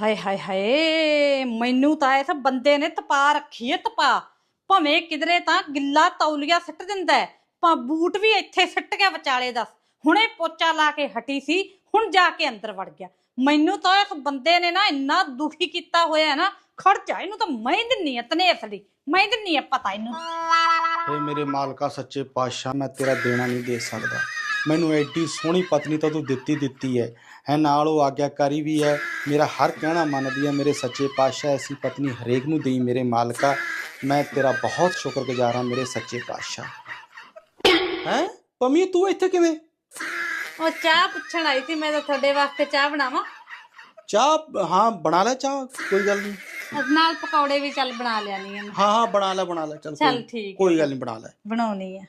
ਹਾਏ ਹਾਏ ਹਾਏ ਮੈਨੂੰ ਤਾਂ ਇਸ ਬੰਦੇ ਨੇ ਤਪਾ ਰੱਖੀ ਏ ਤਪਾ। ਭਵੇਂ ਕਿਧਰੇ ਤਾਂ ਗਿੱਲਾ ਤੌਲੀਆ ਸਿੱਟ ਦਿੰਦਾ ਹੈ, ਭਾਂ ਬੂਟ ਵੀ ਇੱਥੇ ਸਿੱਟ ਗਿਆ ਵਿਚਾਲੇ ਦੱਸ ਹੁਣੇ ਪੋਚਾ ਲਾ ਕੇ ਹਟੀ ਸੀ ਹੁਣ ਜਾ ਕੇ ਅੰਦਰ ਵੜ ਗਿਆ। ਮੈਨੂੰ ਤਾਂ ਇਸ ਬੰਦੇ ਨੇ ਨਾ ਇੰਨਾ ਦੁਖੀ ਕੀਤਾ ਹੋਇਆ ਹੈ ਨਾ ਖੜ ਇਹਨੂੰ ਤਾਂ ਮੈਂ ਹੀ ਦਿੰਨੀ ਆ ਤਨੇਸ ਦੀ ਮੈਂ ਹੀ ਦਿੰਨੀ ਆ ਪਤਾ ਇਹਨੂੰ। ਏ ਮੇਰੇ ਮਾਲਕਾ ਸੱਚੇ ਪਾਤਸ਼ਾਹ ਮੈਂ ਤੇਰਾ ਦੇਣਾ ਨਹੀਂ ਦੇ ਸਕਦਾ। ਮੈਨੂੰ ਐਡੀ ਸੋਹਣੀ ਪਤਨੀ ਤਾਂ ਤੂੰ ਦਿੱਤੀ ਦਿੱਤੀ ਹੈ ਹੈ ਨਾਲ ਉਹ ਆਗਿਆਕਾਰੀ ਵੀ ਹੈ ਮੇਰਾ ਹਰ ਕਹਿਣਾ ਮੰਨਦੀ ਹੈ ਮੇਰੇ ਸੱਚੇ ਪਾਤਸ਼ਾਹ ਐਸੀ ਪਤਨੀ ਹਰੇਕ ਨੂੰ ਦੇਈ ਮੇਰੇ ਮਾਲਕਾ। ਮੈਂ ਤੇਰਾ ਬਹੁਤ ਸ਼ੁਕਰਗੁਜ਼ਾਰ ਹਾਂ ਮੇਰੇ ਸੱਚੇ ਪਾਤਸ਼ਾਹ। ਹੈ? ਪੰਮੀ ਤੂੰ ਇੱਥੇ ਕਿਵੇਂ? ਉਹ ਚਾਹ ਪੁੱਛਣ ਆਈ ਸੀ ਮੈਂ ਤਾਂ ਤੁਹਾਡੇ ਵਾਸਤੇ ਚਾਹ ਬਣਾਵਾਂ। ਚਾਹ ਹਾਂ ਬਣਾ ਲੈ ਚਾਹ ਕੋਈ ਗੱਲ ਨਹੀਂ ਨਾਲ ਪਕੌੜੇ ਵੀ ਚੱਲ ਬਣਾ ਲਿਆਨੀ ਆ ਮੈਂ। ਹਾਂ ਹਾਂ ਬਣਾ ਲੈ ਬਣਾ ਲੈ ਚੱਲ ਚੱਲ ਕੋਈ- ਠੀਕ ਹੈ। ਕੋਈ ਗੱਲ ਨਹੀਂ ਬਣਾ ਲੈ। ਬਣਾਉਣੀ ਆ